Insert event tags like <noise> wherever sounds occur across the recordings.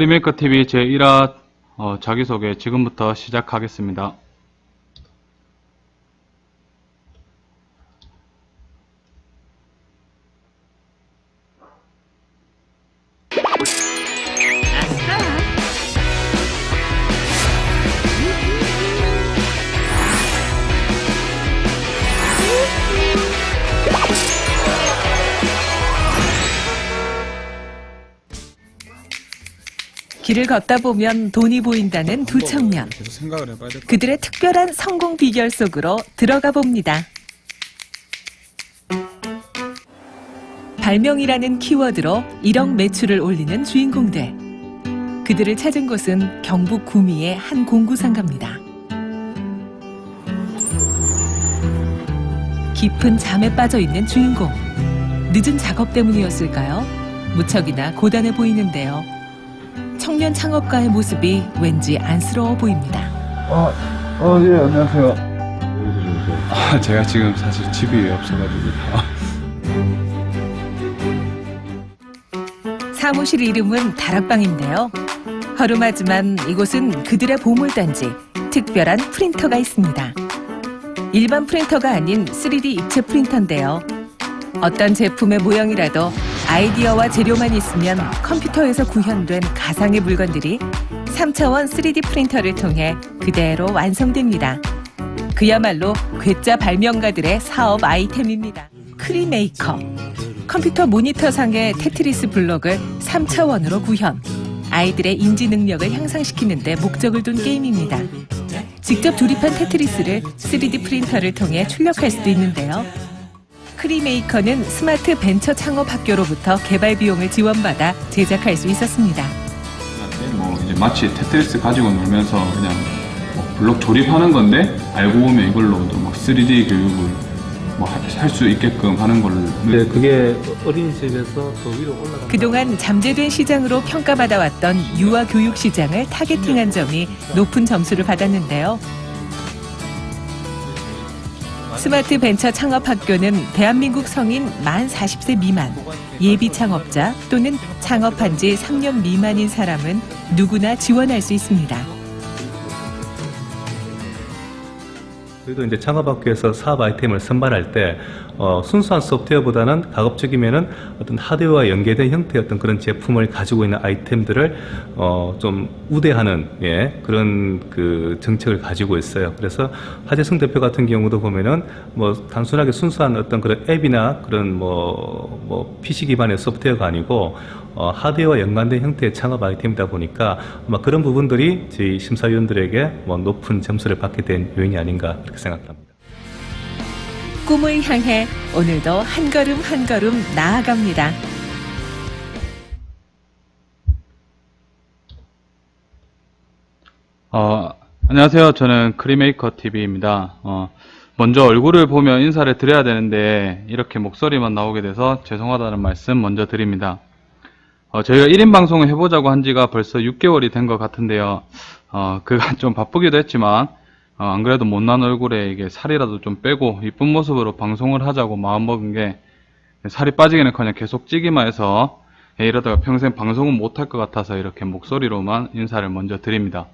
크리메이커 TV 제1화 어, 자기소개 지금부터 시작하겠습니다. 길을 걷다 보면 돈이 보인다는 두 청년. 그들의 특별한 성공 비결 속으로 들어가 봅니다. 발명이라는 키워드로 1억 매출을 올리는 주인공들. 그들을 찾은 곳은 경북 구미의 한 공구상가입니다. 깊은 잠에 빠져 있는 주인공. 늦은 작업 때문이었을까요? 무척이나 고단해 보이는데요. 청년 창업가의 모습이 왠지 안쓰러워 보입니다. 어, 어, 예, 안녕하세요. 아, 제가 지금 사실 집이 없어가지고. 사무실 이름은 다락방인데요. 허름하지만 이곳은 그들의 보물단지, 특별한 프린터가 있습니다. 일반 프린터가 아닌 3D 입체 프린터인데요. 어떤 제품의 모형이라도 아이디어와 재료만 있으면 컴퓨터에서 구현된 가상의 물건들이 3차원 3D 프린터를 통해 그대로 완성됩니다. 그야말로 괴짜 발명가들의 사업 아이템입니다. 크리메이커. 컴퓨터 모니터 상의 테트리스 블록을 3차원으로 구현. 아이들의 인지 능력을 향상시키는 데 목적을 둔 게임입니다. 직접 조립한 테트리스를 3D 프린터를 통해 출력할 수도 있는데요. 크리메이커는 스마트 벤처 창업 학교로부터 개발 비용을 지원받아 제작할 수 있었습니다. 뭐, 이제 마치 테트리스 가지고 놀면서 그냥 뭐 블록 조립하는 건데, 알고 보면 이걸로도 막 3D 교육을 뭐할수 있게끔 하는 걸로. 네, 그게 어린이집에서 더 위로 올라가. 그동안 잠재된 시장으로 평가받아왔던 유아 교육 시장을 타겟팅한 점이 높은 점수를 받았는데요. 스마트 벤처 창업 학교는 대한민국 성인 만 40세 미만, 예비 창업자 또는 창업한 지 3년 미만인 사람은 누구나 지원할 수 있습니다. 저희도 이제 창업학교에서 사업 아이템을 선발할 때 어, 순수한 소프트웨어보다는 가급적이면은 어떤 하드웨어와 연계된 형태의 어떤 그런 제품을 가지고 있는 아이템들을 어, 좀 우대하는 예, 그런 그 정책을 가지고 있어요. 그래서 하재성 대표 같은 경우도 보면은 뭐 단순하게 순수한 어떤 그런 앱이나 그런 뭐, 뭐 PC 기반의 소프트웨어가 아니고 어, 하드웨어와 연관된 형태의 창업 아이템이다 보니까 아마 그런 부분들이 저희 심사위원들에게 뭐 높은 점수를 받게 된 요인이 아닌가 그렇게 생각합니다. 꿈을 향해 오늘도 한 걸음 한 걸음 나아갑니다. 어, 안녕하세요. 저는 크리메이커 TV입니다. 어, 먼저 얼굴을 보면 인사를 드려야 되는데 이렇게 목소리만 나오게 돼서 죄송하다는 말씀 먼저 드립니다. 어, 저희가 1인 방송을 해보자고 한 지가 벌써 6개월이 된 것 같은데요. 어, 그가 좀 바쁘기도 했지만 어, 안 그래도 못난 얼굴에 이게 살이라도 좀 빼고 이쁜 모습으로 방송을 하자고 마음먹은 게 살이 빠지기는커녕 계속 찌기만 해서 예, 이러다가 평생 방송은 못할 것 같아서 이렇게 목소리로만 인사를 먼저 드립니다.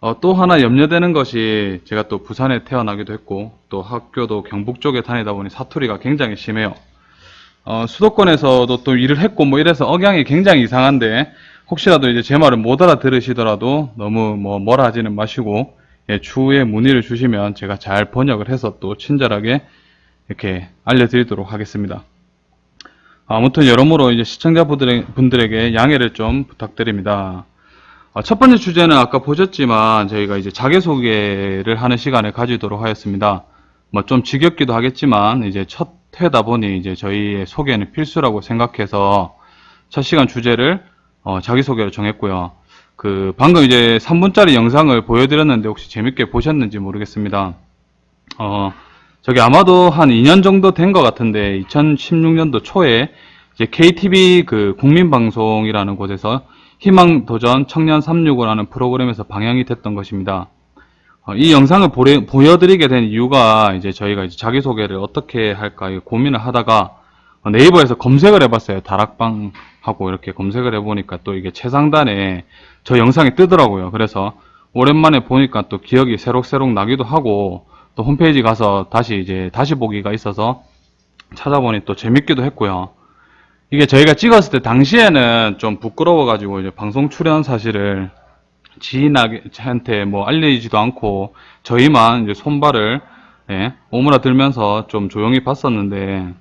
어, 또 하나 염려되는 것이 제가 또 부산에 태어나기도 했고 또 학교도 경북 쪽에 다니다 보니 사투리가 굉장히 심해요. 어, 수도권에서도 또 일을 했고 뭐 이래서 억양이 굉장히 이상한데 혹시라도 이제 제 말을 못 알아들으시더라도 너무 뭐 뭐라 하지는 마시고 예, 추후에 문의를 주시면 제가 잘 번역을 해서 또 친절하게 이렇게 알려드리도록 하겠습니다. 아무튼 여러모로 이제 시청자분들에게 양해를 좀 부탁드립니다. 어, 첫 번째 주제는 아까 보셨지만 저희가 이제 자기소개를 하는 시간을 가지도록 하였습니다. 뭐 좀 지겹기도 하겠지만 이제 첫 회다 보니 이제 저희의 소개는 필수라고 생각해서 첫 시간 주제를 어, 자기소개로 정했고요. 그 방금 이제 3분짜리 영상을 보여드렸는데 혹시 재밌게 보셨는지 모르겠습니다. 어, 저기 아마도 한 2년 정도 된 것 같은데 2016년도 초에 이제 KTV 그 국민방송이라는 곳에서 희망 도전 청년 365라는 프로그램에서 방영이 됐던 것입니다. 어, 이 영상을 보여드리게 된 이유가 이제 저희가 이제 자기소개를 어떻게 할까 이 고민을 하다가 어, 네이버에서 검색을 해봤어요. 다락방 하고 이렇게 검색을 해보니까 또 이게 최상단에 저 영상이 뜨더라고요. 그래서 오랜만에 보니까 또 기억이 새록새록 나기도 하고 또 홈페이지 가서 다시 이제 다시 보기가 있어서 찾아보니 또 재밌기도 했고요. 이게 저희가 찍었을 때 당시에는 좀 부끄러워가지고 이제 방송 출연 사실을 지인한테 뭐 알리지도 않고 저희만 이제 손발을 예, 오므라들면서 좀 조용히 봤었는데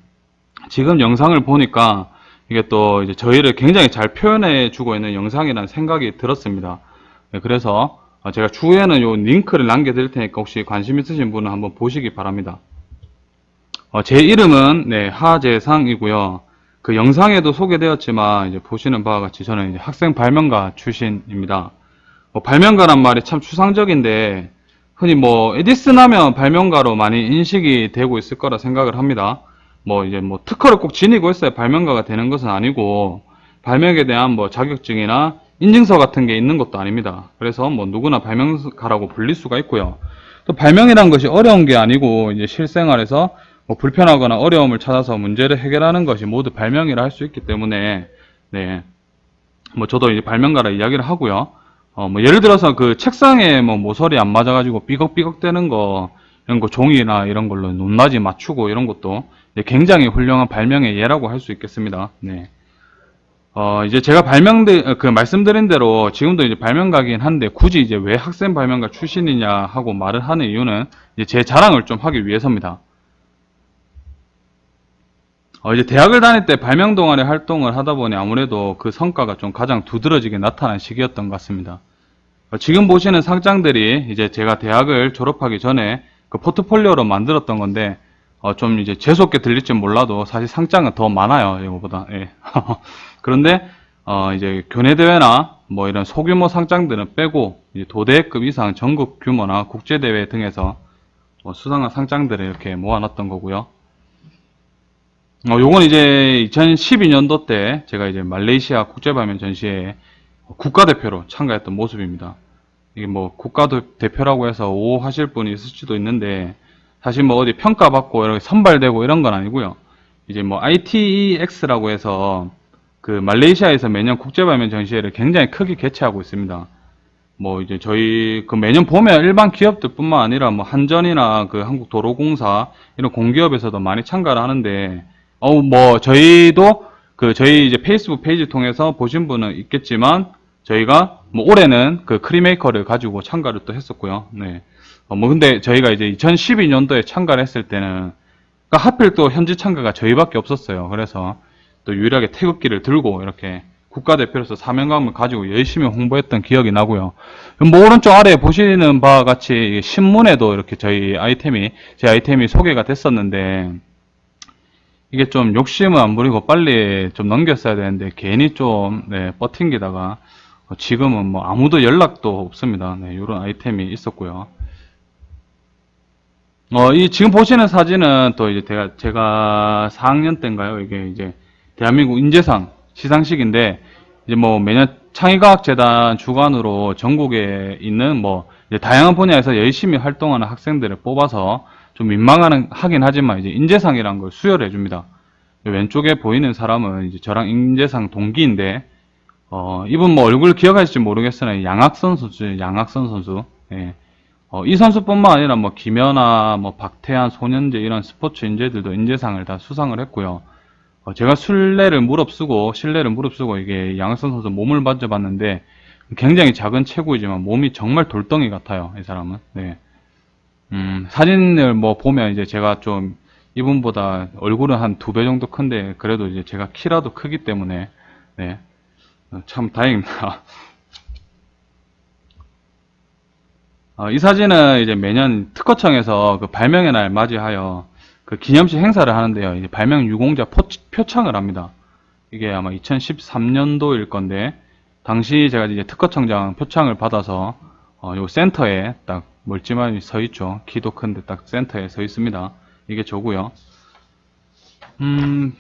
지금 영상을 보니까 이게 또 이제 저희를 굉장히 잘 표현해 주고 있는 영상이라는 생각이 들었습니다. 네, 그래서 어, 제가 추후에는 요 링크를 남겨드릴 테니까 혹시 관심 있으신 분은 한번 보시기 바랍니다. 어, 제 이름은 네, 하재상이고요. 그 영상에도 소개되었지만 이제 보시는 바와 같이 저는 학생 발명가 출신입니다. 뭐 발명가란 말이 참 추상적인데 흔히 뭐 에디슨 하면 발명가로 많이 인식이 되고 있을 거라 생각을 합니다. 뭐 이제 뭐 특허를 꼭 지니고 있어야 발명가가 되는 것은 아니고 발명에 대한 뭐 자격증이나 인증서 같은 게 있는 것도 아닙니다. 그래서 뭐 누구나 발명가라고 불릴 수가 있고요. 또 발명이란 것이 어려운 게 아니고 이제 실생활에서 뭐 불편하거나 어려움을 찾아서 문제를 해결하는 것이 모두 발명이라 할 수 있기 때문에 네. 뭐 저도 이제 발명가라 이야기를 하고요. 어, 뭐 예를 들어서 그 책상에 뭐 모서리 안 맞아가지고 삐걱삐걱 되는 거 이런 거 종이나 이런 걸로 높낮이 맞추고 이런 것도 이제 굉장히 훌륭한 발명의 예라고 할 수 있겠습니다. 네. 어, 이제 제가 발명드, 그 말씀드린 대로 지금도 이제 발명가긴 한데 굳이 이제 왜 학생 발명가 출신이냐 하고 말을 하는 이유는 이제 제 자랑을 좀 하기 위해서입니다. 어, 이제 대학을 다닐 때 발명 동아리 활동을 하다 보니 아무래도 그 성과가 좀 가장 두드러지게 나타난 시기였던 것 같습니다. 어, 지금 보시는 상장들이 이제 제가 대학을 졸업하기 전에 그 포트폴리오로 만들었던 건데 어, 좀 이제 재수없게 들릴지 몰라도 사실 상장은 더 많아요 이거보다. 예. <laughs> 그런데 어, 이제 교내 대회나 뭐 이런 소규모 상장들은 빼고 도대급 이상 전국 규모나 국제 대회 등에서 뭐 수상한 상장들을 이렇게 모아놨던 거고요. 어, 요건 이제 2012년도 때 제가 이제 말레이시아 국제발명 전시회에 국가대표로 참가했던 모습입니다. 이게 뭐 국가대표라고 해서 오 하실 분이 있을지도 있는데 사실 뭐 어디 평가받고 이렇게 선발되고 이런 건 아니고요. 이제 뭐 ITEX라고 해서 그 말레이시아에서 매년 국제발명 전시회를 굉장히 크게 개최하고 있습니다. 뭐 이제 저희 그 매년 보면 일반 기업들뿐만 아니라 뭐 한전이나 그 한국도로공사 이런 공기업에서도 많이 참가를 하는데 어 뭐 저희도 그 저희 이제 페이스북 페이지 통해서 보신 분은 있겠지만 저희가 뭐 올해는 그 크리메이커를 가지고 참가를 또 했었고요. 네. 어, 뭐 근데 저희가 이제 2012년도에 참가를 했을 때는 그러니까 하필 또 현지 참가가 저희밖에 없었어요. 그래서 또 유일하게 태극기를 들고 이렇게 국가대표로서 사명감을 가지고 열심히 홍보했던 기억이 나고요. 뭐 오른쪽 아래에 보시는 바와 같이 신문에도 이렇게 저희 아이템이 제 아이템이 소개가 됐었는데 이게 좀 욕심은 안 부리고 빨리 좀 넘겼어야 되는데 괜히 좀 네, 버팅기다가 지금은 뭐 아무도 연락도 없습니다. 네, 이런 아이템이 있었고요. 어, 이 지금 보시는 사진은 또 이제 제가 제가 4학년 때인가요? 이게 이제 대한민국 인재상 시상식인데 이제 뭐 매년 창의과학재단 주관으로 전국에 있는 뭐 다양한 분야에서 열심히 활동하는 학생들을 뽑아서 좀 민망하긴 하긴 하지만 이제 인재상이라는 걸 수여를 해줍니다. 왼쪽에 보이는 사람은 이제 저랑 인재상 동기인데 어, 이분 뭐 얼굴 기억하실지 모르겠으나 양학선 선수, 양학선 선수. 예. 어, 이 선수뿐만 아니라 뭐 김연아, 뭐 박태환, 손현재 이런 스포츠 인재들도 인재상을 다 수상을 했고요. 어, 제가 순례를 무릅쓰고 신뢰를 무릅쓰고 이게 양학선 선수 몸을 만져봤는데 굉장히 작은 체구이지만 몸이 정말 돌덩이 같아요. 이 사람은. 네. 음, 사진을 뭐 보면 이제 제가 좀 이분보다 얼굴은 한 두 배 정도 큰데 그래도 이제 제가 키라도 크기 때문에 네. 어, 참 다행입니다. <laughs> 어, 이 사진은 이제 매년 특허청에서 그 발명의 날 맞이하여 그 기념식 행사를 하는데요. 이제 발명 유공자 포, 표창을 합니다. 이게 아마 2013년도일 건데 당시 제가 이제 특허청장 표창을 받아서 어, 요 센터에 딱 멀찌감히 서 있죠. 키도 큰데 딱 센터에 서 있습니다. 이게 저고요. 음,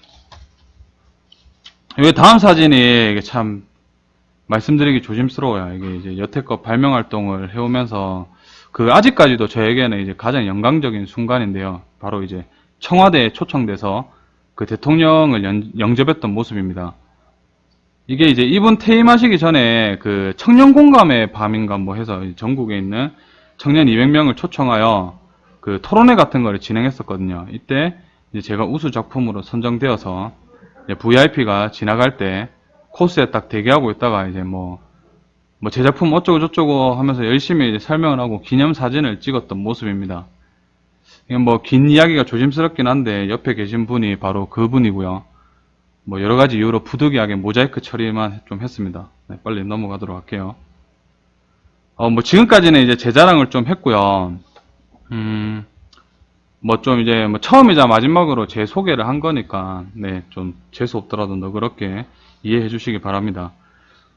이 다음 사진이 참 말씀드리기 조심스러워요. 이게 이제 여태껏 발명 활동을 해오면서 그 아직까지도 저에게는 이제 가장 영광적인 순간인데요. 바로 이제 청와대에 초청돼서 그 대통령을 연- 영접했던 모습입니다. 이게 이제 이분 퇴임하시기 전에 그 청년 공감의 밤인가 뭐 해서 전국에 있는 청년 200명을 초청하여 그 토론회 같은 거를 진행했었거든요. 이때 이제 제가 우수 작품으로 선정되어서 VIP가 지나갈 때 코스에 딱 대기하고 있다가 이제 뭐, 뭐 제 작품 어쩌고 저쩌고 하면서 열심히 이제 설명을 하고 기념 사진을 찍었던 모습입니다. 이건 뭐 긴 이야기가 조심스럽긴 한데 옆에 계신 분이 바로 그분이고요. 뭐 여러 가지 이유로 부득이하게 모자이크 처리만 좀 했습니다. 네, 빨리 넘어가도록 할게요. 어, 뭐 지금까지는 이제 제 자랑을 좀 했고요. 음, 뭐 좀 이제 뭐 처음이자 마지막으로 제 소개를 한 거니까 네, 좀 재수 없더라도 너그럽게 이해해 주시기 바랍니다.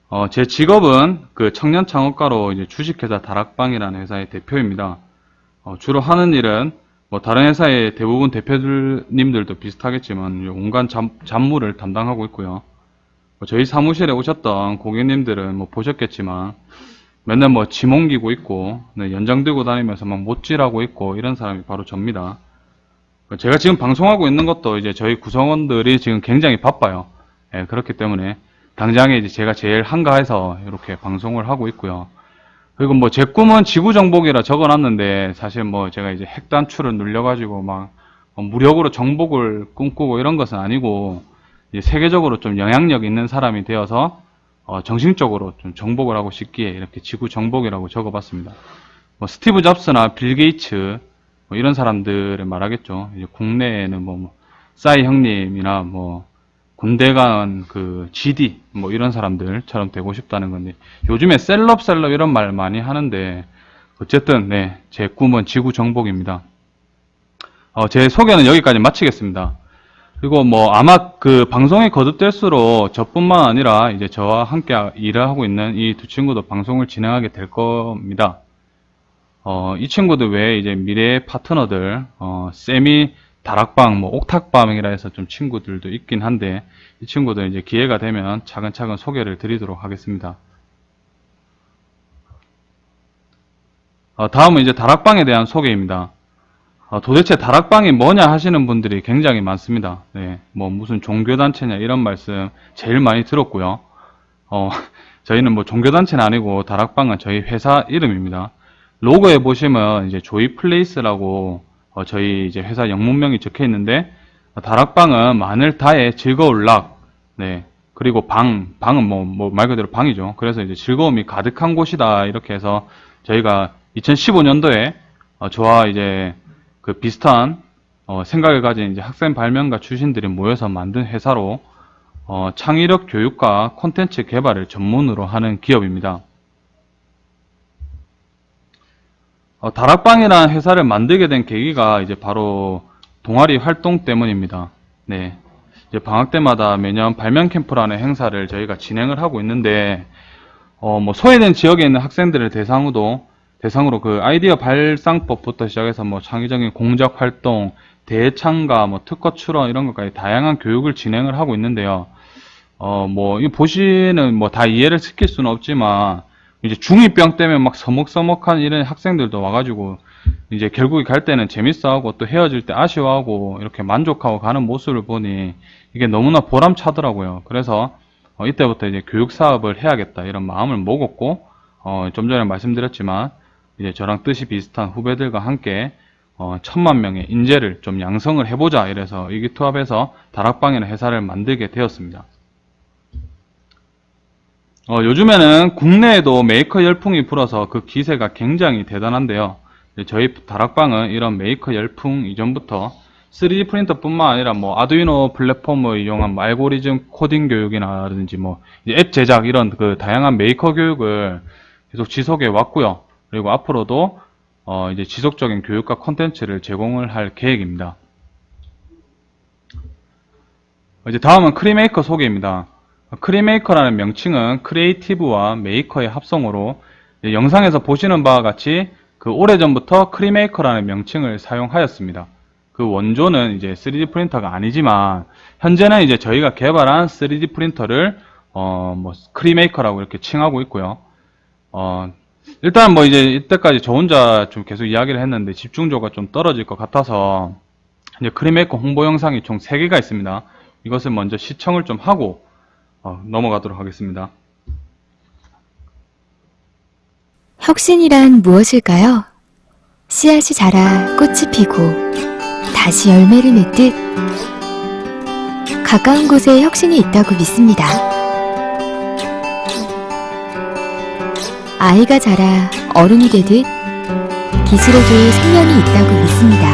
어, 제 직업은 그 청년 창업가로 이제 주식회사 다락방이라는 회사의 대표입니다. 어, 주로 하는 일은 뭐 다른 회사의 대부분 대표님들도 비슷하겠지만 온갖 잡, 잡무를 담당하고 있고요. 뭐 저희 사무실에 오셨던 고객님들은 뭐 보셨겠지만 맨날 뭐 짐 옮기고 있고 네, 연장 들고 다니면서 막 못질하고 있고 이런 사람이 바로 접니다. 제가 지금 방송하고 있는 것도 이제 저희 구성원들이 지금 굉장히 바빠요. 예, 그렇기 때문에 당장에 이제 제가 제일 한가해서 이렇게 방송을 하고 있고요. 그리고 뭐 제 꿈은 지구 정복이라 적어놨는데 사실 뭐 제가 이제 핵 단추를 눌려가지고 막 어, 무력으로 정복을 꿈꾸고 이런 것은 아니고 세계적으로 좀 영향력 있는 사람이 되어서 어, 정신적으로 좀 정복을 하고 싶기에 이렇게 지구 정복이라고 적어봤습니다. 뭐 스티브 잡스나 빌 게이츠 뭐 이런 사람들을 말하겠죠. 국내에는 뭐, 뭐 싸이 형님이나 뭐 군대 간 그 GD 뭐 이런 사람들처럼 되고 싶다는 건데 요즘에 셀럽 셀럽 이런 말 많이 하는데 어쨌든 네 제 꿈은 지구 정복입니다. 어, 제 소개는 여기까지 마치겠습니다. 그리고 뭐 아마 그 방송이 거듭될수록 저뿐만 아니라 이제 저와 함께 일을 하고 있는 이 두 친구도 방송을 진행하게 될 겁니다. 어, 이 친구들 외에 이제 미래의 파트너들, 어, 세미 다락방, 뭐 옥탑방이라 해서 좀 친구들도 있긴 한데 이 친구들 이제 기회가 되면 차근차근 소개를 드리도록 하겠습니다. 어, 다음은 이제 다락방에 대한 소개입니다. 어, 도대체 다락방이 뭐냐 하시는 분들이 굉장히 많습니다. 네, 뭐 무슨 종교단체냐 이런 말씀 제일 많이 들었고요. 어, <laughs> 저희는 뭐 종교단체는 아니고 다락방은 저희 회사 이름입니다. 로고에 보시면 이제 조이 플레이스라고 어, 저희 이제 회사 영문명이 적혀 있는데 어, 다락방은 마늘 다의 즐거울 락, 네 그리고 방 방은 뭐 뭐 말 그대로 방이죠. 그래서 이제 즐거움이 가득한 곳이다 이렇게 해서 저희가 2015년도에 어, 저와 이제 그 비슷한 어, 생각을 가진 이제 학생 발명가 출신들이 모여서 만든 회사로 어, 창의력 교육과 콘텐츠 개발을 전문으로 하는 기업입니다. 어, 다락방이라는 회사를 만들게 된 계기가 이제 바로 동아리 활동 때문입니다. 네. 이제 방학 때마다 매년 발명 캠프라는 행사를 저희가 진행을 하고 있는데, 어, 뭐, 소외된 지역에 있는 학생들을 대상으로, 대상으로 그 아이디어 발상법부터 시작해서 뭐 창의적인 공작 활동, 대참가, 뭐 특허 출원 이런 것까지 다양한 교육을 진행을 하고 있는데요. 어, 뭐, 이 보시는 뭐 다 이해를 시킬 수는 없지만, 이제 중2병 때문에 막 서먹서먹한 이런 학생들도 와가지고 이제 결국에 갈 때는 재밌어하고 또 헤어질 때 아쉬워하고 이렇게 만족하고 가는 모습을 보니 이게 너무나 보람차더라고요. 그래서 어, 이때부터 이제 교육 사업을 해야겠다 이런 마음을 먹었고 어, 좀 전에 말씀드렸지만 이제 저랑 뜻이 비슷한 후배들과 함께 어, 천만 명의 인재를 좀 양성을 해보자 이래서 의기투합해서 다락방이라는 회사를 만들게 되었습니다. 어, 요즘에는 국내에도 메이커 열풍이 불어서 그 기세가 굉장히 대단한데요. 저희 다락방은 이런 메이커 열풍 이전부터 3D 프린터 뿐만 아니라 뭐 아두이노 플랫폼을 이용한 뭐 알고리즘 코딩 교육이라든지 뭐 앱 제작 이런 그 다양한 메이커 교육을 계속 지속해 왔고요. 그리고 앞으로도 어, 이제 지속적인 교육과 콘텐츠를 제공을 할 계획입니다. 이제 다음은 크리메이커 소개입니다. 크리메이커라는 명칭은 크리에이티브와 메이커의 합성어로 이제 영상에서 보시는 바와 같이 그 오래전부터 크리메이커라는 명칭을 사용하였습니다. 그 원조는 이제 3D 프린터가 아니지만 현재는 이제 저희가 개발한 3D 프린터를 어 뭐 크리메이커라고 이렇게 칭하고 있고요. 어 일단 뭐 이제 이때까지 저 혼자 좀 계속 이야기를 했는데 집중도가 좀 떨어질 것 같아서 이제 크리메이커 홍보 영상이 총 3개가 있습니다. 이것을 먼저 시청을 좀 하고 어, 넘어가도록 하겠습니다. 혁신이란 무엇일까요? 씨앗이 자라 꽃이 피고 다시 열매를 맺듯 가까운 곳에 혁신이 있다고 믿습니다. 아이가 자라 어른이 되듯 기술에도 생명이 있다고 믿습니다.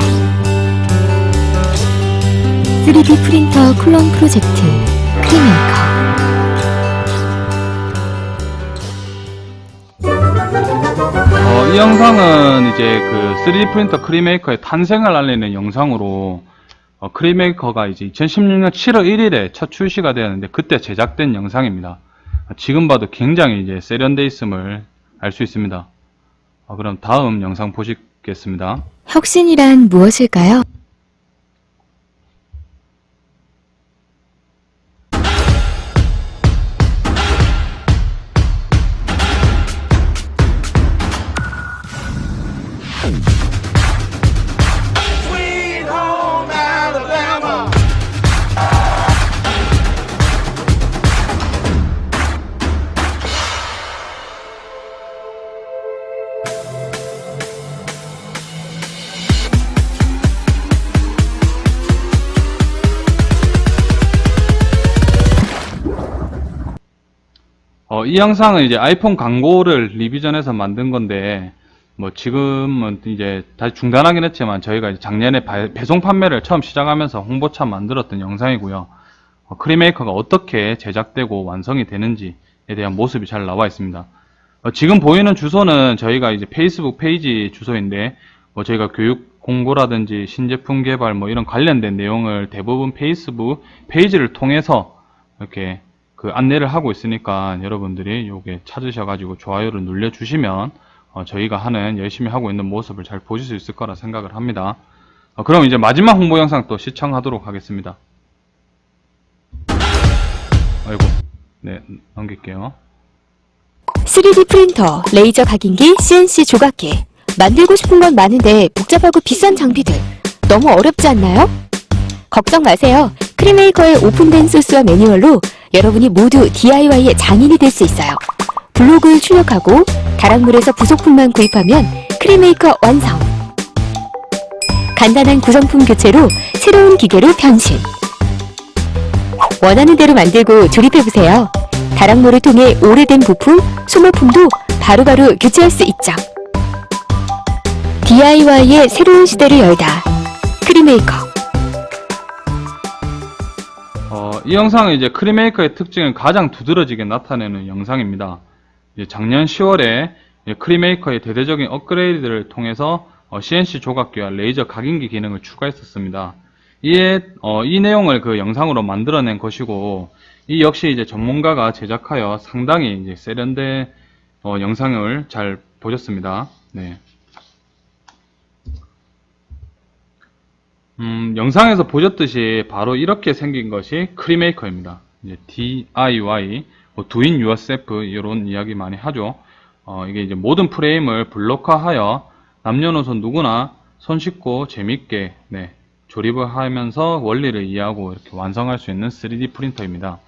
3D 프린터 클론 프로젝트 크리메이커 이 영상은 이제 그 3D 프린터 크리메이커의 탄생을 알리는 영상으로 어, 크리메이커가 이제 2016년 7월 1일에 첫 출시가 되었는데 그때 제작된 영상입니다. 어, 지금 봐도 굉장히 이제 세련돼 있음을 알 수 있습니다. 어, 그럼 다음 영상 보시겠습니다. 혁신이란 무엇일까요? 이 영상은 이제 아이폰 광고를 리뷰전에서 만든 건데, 뭐 지금은 이제 다시 중단하긴 했지만 저희가 작년에 바- 배송 판매를 처음 시작하면서 홍보차 만들었던 영상이고요. 어, 크리메이커가 어떻게 제작되고 완성이 되는지에 대한 모습이 잘 나와 있습니다. 어, 지금 보이는 주소는 저희가 이제 페이스북 페이지 주소인데, 뭐 저희가 교육 공고라든지 신제품 개발 뭐 이런 관련된 내용을 대부분 페이스북 페이지를 통해서 이렇게 그 안내를 하고 있으니까 여러분들이 요게 찾으셔가지고 좋아요를 눌러주시면 어, 저희가 하는 열심히 하고 있는 모습을 잘 보실 수 있을 거라 생각을 합니다. 어, 그럼 이제 마지막 홍보 영상 또 시청하도록 하겠습니다. 아이고, 네 넘길게요. 3D 프린터, 레이저 각인기, CNC 조각기. 만들고 싶은 건 많은데 복잡하고 비싼 장비들. 너무 어렵지 않나요? 걱정 마세요. 크리메이커의 오픈된 소스와 매뉴얼로 여러분이 모두 DIY의 장인이 될 수 있어요. 블로그를 출력하고 다락물에서 부속품만 구입하면 크리메이커 완성. 간단한 구성품 교체로 새로운 기계로 변신. 원하는 대로 만들고 조립해보세요. 다락물을 통해 오래된 부품, 소모품도 바로바로 교체할 수 있죠. DIY의 새로운 시대를 열다. 크리메이커. 어, 이 영상은 이제 크리메이커의 특징을 가장 두드러지게 나타내는 영상입니다. 작년 10월에 크리메이커의 대대적인 업그레이드를 통해서 어, CNC 조각기와 레이저 각인기 기능을 추가했었습니다. 이에 어, 이 내용을 그 영상으로 만들어낸 것이고 이 역시 이제 전문가가 제작하여 상당히 이제 세련된 어, 영상을 잘 보셨습니다. 네. 음, 영상에서 보셨듯이 바로 이렇게 생긴 것이 크리메이커입니다. 이제 DIY, 뭐 Do It Yourself 이런 이야기 많이 하죠. 어, 이게 이제 모든 프레임을 블록화하여 남녀노소 누구나 손쉽고 재밌게 네, 조립을 하면서 원리를 이해하고 이렇게 완성할 수 있는 3D 프린터입니다.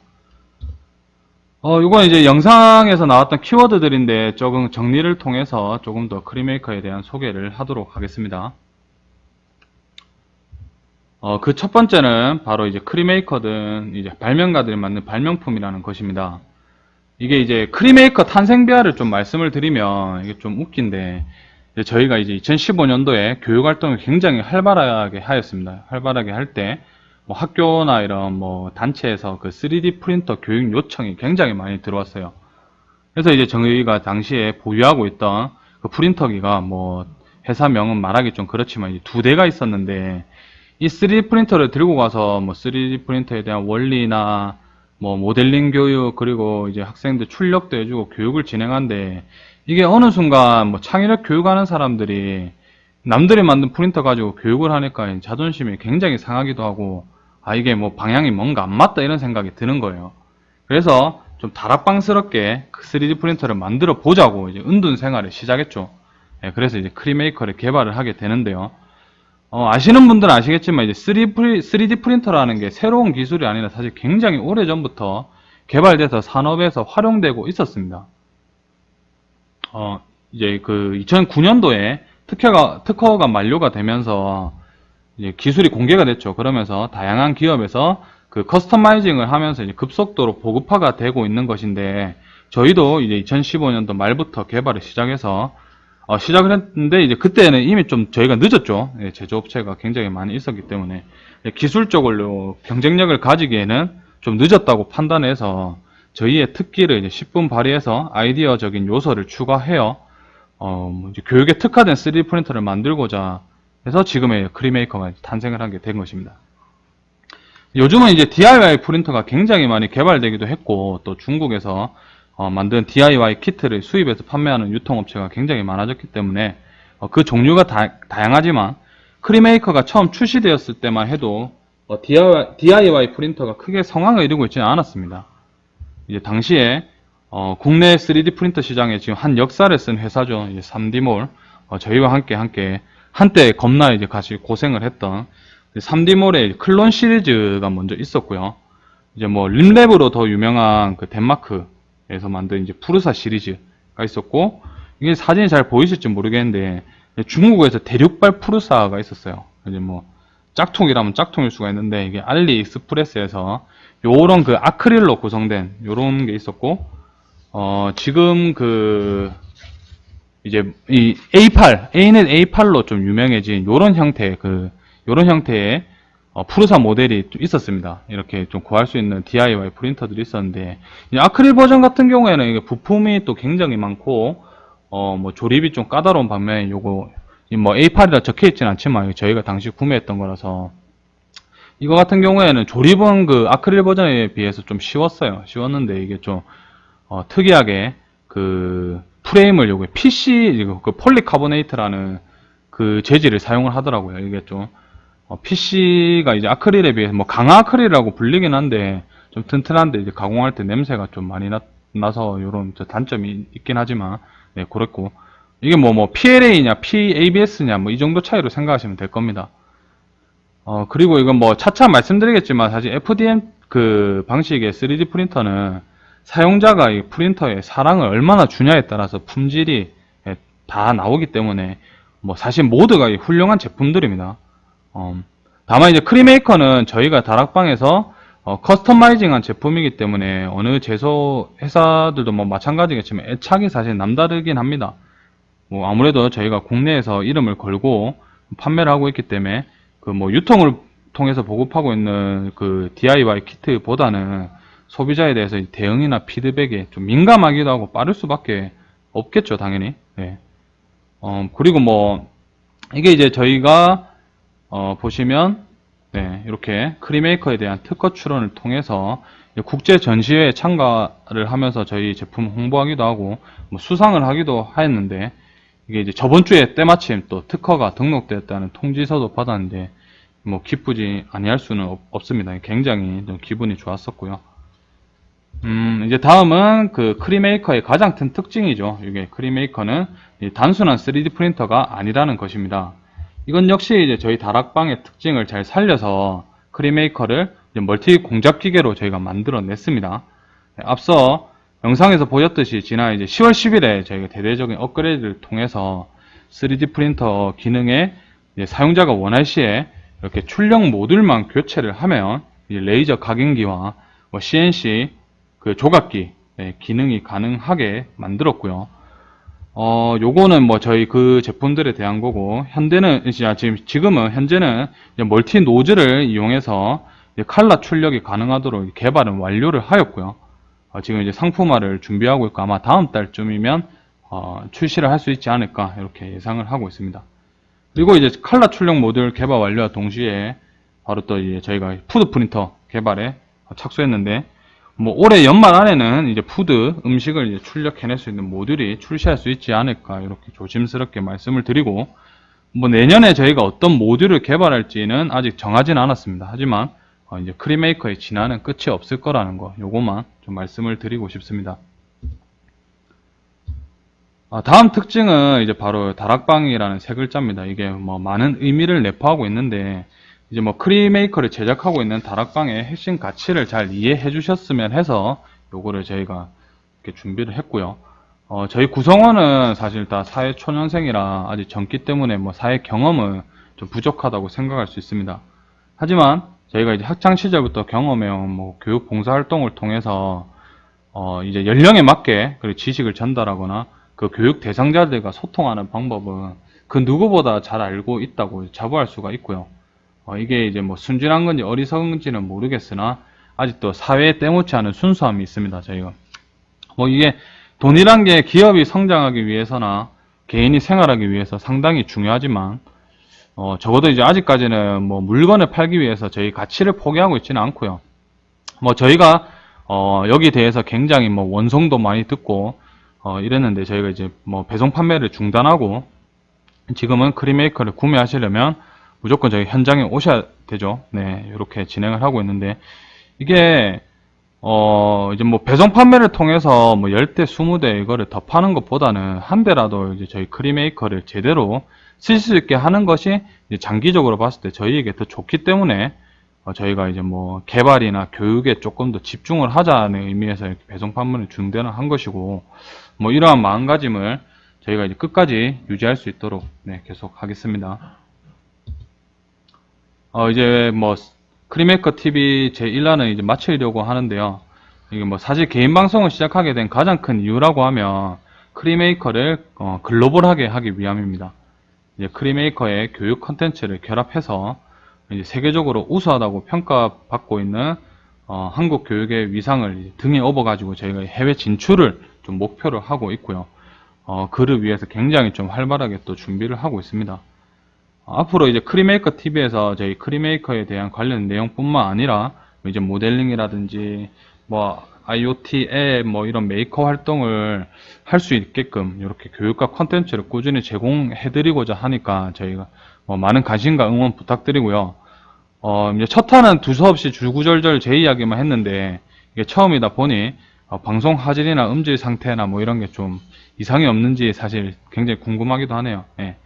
어, 이건 이제 영상에서 나왔던 키워드들인데 조금 정리를 통해서 조금 더 크리메이커에 대한 소개를 하도록 하겠습니다. 어, 그 첫 번째는 바로 이제 크리메이커든 이제 발명가들이 만든 발명품이라는 것입니다. 이게 이제 크리메이커 탄생비화를 좀 말씀을 드리면 이게 좀 웃긴데 이제 저희가 이제 2015년도에 교육 활동을 굉장히 활발하게 하였습니다. 활발하게 할 때 뭐 학교나 이런 뭐 단체에서 그 3D 프린터 교육 요청이 굉장히 많이 들어왔어요. 그래서 이제 저희가 당시에 보유하고 있던 그 프린터기가 뭐 회사명은 말하기 좀 그렇지만 두 대가 있었는데 이 3D 프린터를 들고 가서 뭐 3D 프린터에 대한 원리나 뭐 모델링 교육 그리고 이제 학생들 출력도 해주고 교육을 진행한데 이게 어느 순간 뭐 창의력 교육하는 사람들이 남들이 만든 프린터 가지고 교육을 하니까 자존심이 굉장히 상하기도 하고 아 이게 뭐 방향이 뭔가 안 맞다 이런 생각이 드는 거예요. 그래서 좀 다락방스럽게 그 3D 프린터를 만들어 보자고 이제 은둔 생활을 시작했죠. 예, 그래서 이제 크리메이커를 개발을 하게 되는데요. 어, 아시는 분들은 아시겠지만 이제 3D, 프리, 3D 프린터라는 게 새로운 기술이 아니라 사실 굉장히 오래 전부터 개발돼서 산업에서 활용되고 있었습니다. 어, 이제 그 2009년도에 특허가, 특허가 만료가 되면서 이제 기술이 공개가 됐죠. 그러면서 다양한 기업에서 그 커스터마이징을 하면서 이제 급속도로 보급화가 되고 있는 것인데 저희도 이제 2015년도 말부터 개발을 시작해서 어, 시작을 했는데 이제 그때는 이미 좀 저희가 늦었죠. 예, 제조업체가 굉장히 많이 있었기 때문에 예, 기술적으로 경쟁력을 가지기에는 좀 늦었다고 판단해서 저희의 특기를 이제 10분 발휘해서 아이디어적인 요소를 추가해요. 어, 뭐 이제 교육에 특화된 3D 프린터를 만들고자 해서 지금의 크리메이커가 탄생을 한게된 것입니다. 요즘은 이제 DIY 프린터가 굉장히 많이 개발되기도 했고 또 중국에서 어, 만든 DIY 키트를 수입해서 판매하는 유통업체가 굉장히 많아졌기 때문에 어, 그 종류가 다, 다양하지만 크리메이커가 처음 출시되었을 때만 해도 어, DIY, DIY 프린터가 크게 성황을 이루고 있지는 않았습니다. 이제 당시에 어, 국내 3D 프린터 시장에 지금 한 역사를 쓴 회사죠. 이제 3D몰 어, 저희와 함께 함께 한때 겁나 이제 같이 고생을 했던 3D몰의 클론 시리즈가 먼저 있었고요. 이제 뭐 림랩으로 더 유명한 그 덴마크 에서 만든 이제 푸르사 시리즈가 있었고 이게 사진이 잘 보이실지 모르겠는데 중국에서 대륙발 푸르사가 있었어요. 이제 뭐 짝퉁이라면 짝퉁일 수가 있는데 이게 알리익스프레스에서 요런 그 아크릴로 구성된 요런 게 있었고 어 지금 그 이제 이 A8, A는 A8로 좀 유명해진 요런 형태의 그 요런 형태의 어, 푸르사 모델이 좀 있었습니다. 이렇게 좀 구할 수 있는 DIY 프린터들이 있었는데 이 아크릴 버전 같은 경우에는 이게 부품이 또 굉장히 많고 어 뭐 조립이 좀 까다로운 반면에 요거 이뭐 A8이라 적혀 있진 않지만 저희가 당시 구매했던 거라서 이거 같은 경우에는 조립은 그 아크릴 버전에 비해서 좀 쉬웠어요. 쉬웠는데 이게 좀 어, 특이하게 그 프레임을 요게 PC 그 폴리카보네이트라는 그 재질을 사용을 하더라고요. 이게 좀 어, PC가 이제 아크릴에 비해서 뭐 강화 아크릴이라고 불리긴 한데 좀 튼튼한데 이제 가공할 때 냄새가 좀 많이 나, 나서 이런 단점이 있긴 하지만 네 그렇고 이게 뭐뭐 PLA냐 PABS냐 뭐 이 정도 차이로 생각하시면 될 겁니다. 어 그리고 이건 뭐 차차 말씀드리겠지만 사실 FDM 그 방식의 3D 프린터는 사용자가 이 프린터에 사랑을 얼마나 주냐에 따라서 품질이 예, 다 나오기 때문에 뭐 사실 모두가 이 훌륭한 제품들입니다. 어, 다만 이제 크리메이커는 저희가 다락방에서 어, 커스터마이징한 제품이기 때문에 어느 제조 회사들도 뭐 마찬가지겠지만 애착이 사실 남다르긴 합니다. 뭐 아무래도 저희가 국내에서 이름을 걸고 판매를 하고 있기 때문에 그 뭐 유통을 통해서 보급하고 있는 그 DIY 키트보다는 소비자에 대해서 이 대응이나 피드백에 좀 민감하기도 하고 빠를 수밖에 없겠죠, 당연히. 네. 어, 그리고 뭐 이게 이제 저희가 어, 보시면 네, 이렇게 크리메이커에 대한 특허 출원을 통해서 국제 전시회에 참가를 하면서 저희 제품 홍보하기도 하고 뭐 수상을 하기도 하였는데 이게 이제 저번 주에 때마침 또 특허가 등록되었다는 통지서도 받았는데 뭐 기쁘지 아니할 수는 없, 없습니다. 굉장히 좀 기분이 좋았었고요. 음, 이제 다음은 그 크리메이커의 가장 큰 특징이죠. 이게 크리메이커는 이 단순한 3D 프린터가 아니라는 것입니다. 이건 역시 이제 저희 다락방의 특징을 잘 살려서 크리메이커를 멀티 공작 기계로 저희가 만들어 냈습니다. 네, 앞서 영상에서 보셨듯이 지난 이제 10월 10일에 저희가 대대적인 업그레이드를 통해서 3D 프린터 기능에 사용자가 원할 시에 이렇게 출력 모듈만 교체를 하면 레이저 각인기와 뭐 CNC 그 조각기 네, 기능이 가능하게 만들었고요. 어, 요거는 뭐 저희 그 제품들에 대한 거고, 현대는, 지금, 지금은, 현재는 멀티 노즐을 이용해서 칼라 출력이 가능하도록 개발은 완료를 하였고요. 어, 지금 이제 상품화를 준비하고 있고, 아마 다음 달쯤이면, 어, 출시를 할 수 있지 않을까, 이렇게 예상을 하고 있습니다. 그리고 이제 칼라 출력 모듈 개발 완료와 동시에, 바로 또 저희가 푸드 프린터 개발에 착수했는데, 뭐 올해 연말 안에는 이제 푸드 음식을 이제 출력해낼 수 있는 모듈이 출시할 수 있지 않을까 이렇게 조심스럽게 말씀을 드리고 뭐 내년에 저희가 어떤 모듈을 개발할지는 아직 정하지는 않았습니다. 하지만 어 이제 크리메이커의 진화는 끝이 없을 거라는 거 요것만 좀 말씀을 드리고 싶습니다. 아, 다음 특징은 이제 바로 다락방이라는 세 글자입니다. 이게 뭐 많은 의미를 내포하고 있는데 이제 뭐 크리메이커를 제작하고 있는 다락방의 핵심 가치를 잘 이해해 주셨으면 해서 요거를 저희가 이렇게 준비를 했고요. 어, 저희 구성원은 사실 다 사회 초년생이라 아직 젊기 때문에 뭐 사회 경험은 좀 부족하다고 생각할 수 있습니다. 하지만 저희가 이제 학창 시절부터 경험해온 뭐 교육 봉사 활동을 통해서 어, 이제 연령에 맞게 그리고 지식을 전달하거나 그 교육 대상자들과 소통하는 방법은 그 누구보다 잘 알고 있다고 자부할 수가 있고요. 어, 이게 이제 뭐 순진한 건지 어리석은지는 모르겠으나 아직도 사회에 때묻지 않은 순수함이 있습니다. 저희가 뭐 이게 돈이란 게 기업이 성장하기 위해서나 개인이 생활하기 위해서 상당히 중요하지만 어, 적어도 이제 아직까지는 뭐 물건을 팔기 위해서 저희 가치를 포기하고 있지는 않고요. 뭐 저희가 어, 여기 대해서 굉장히 뭐 원성도 많이 듣고 어, 이랬는데 저희가 이제 뭐 배송 판매를 중단하고 지금은 크리메이커를 구매하시려면 무조건 저희 현장에 오셔야 되죠. 네, 이렇게 진행을 하고 있는데 이게 어 이제 뭐 배송 판매를 통해서 뭐 10대, 20대 이거를 더 파는 것보다는 한 대라도 이제 저희 크리메이커를 제대로 쓸 수 있게 하는 것이 장기적으로 봤을 때 저희에게 더 좋기 때문에 어, 저희가 이제 뭐 개발이나 교육에 조금 더 집중을 하자는 의미에서 이렇게 배송 판매를 중단을 한 것이고 뭐 이러한 마음가짐을 저희가 이제 끝까지 유지할 수 있도록 네, 계속 하겠습니다. 어, 이제 뭐, 크리메이커 TV 제 1화는 이제 마치려고 하는데요. 이게 뭐, 사실 개인 방송을 시작하게 된 가장 큰 이유라고 하면, 크리메이커를 어, 글로벌하게 하기 위함입니다. 이제 크리메이커의 교육 컨텐츠를 결합해서, 이제 세계적으로 우수하다고 평가받고 있는 어, 한국 교육의 위상을 등에 업어가지고 저희가 해외 진출을 좀 목표로 하고 있고요. 어, 그를 위해서 굉장히 좀 활발하게 또 준비를 하고 있습니다. 어, 앞으로 이제 크리메이커 TV에서 저희 크리메이커에 대한 관련 내용뿐만 아니라 이제 모델링이라든지 뭐 IoT 앱 뭐 이런 메이커 활동을 할 수 있게끔 이렇게 교육과 컨텐츠를 꾸준히 제공해드리고자 하니까 저희가 뭐 많은 관심과 응원 부탁드리고요. 어, 이제 첫 화는 두서없이 줄구절절 제 이야기만 했는데 이게 처음이다 보니 어, 방송 화질이나 음질 상태나 뭐 이런 게 좀 이상이 없는지 사실 굉장히 궁금하기도 하네요. 예.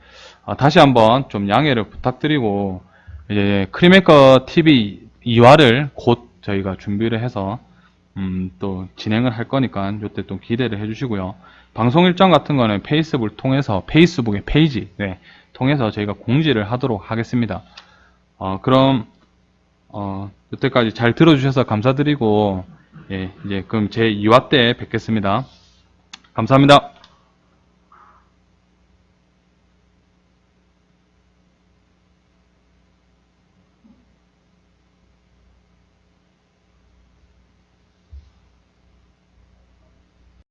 어, 다시 한번 좀 양해를 부탁드리고 이제 크리메이커 TV 2화를 곧 저희가 준비를 해서 음, 또 진행을 할 거니까 이때 또 기대를 해주시고요. 방송 일정 같은 거는 페이스북을 통해서 페이스북의 페이지 네, 통해서 저희가 공지를 하도록 하겠습니다. 어, 그럼 어, 이때까지 잘 들어주셔서 감사드리고 예, 이제 그럼 제 2화 때 뵙겠습니다. 감사합니다.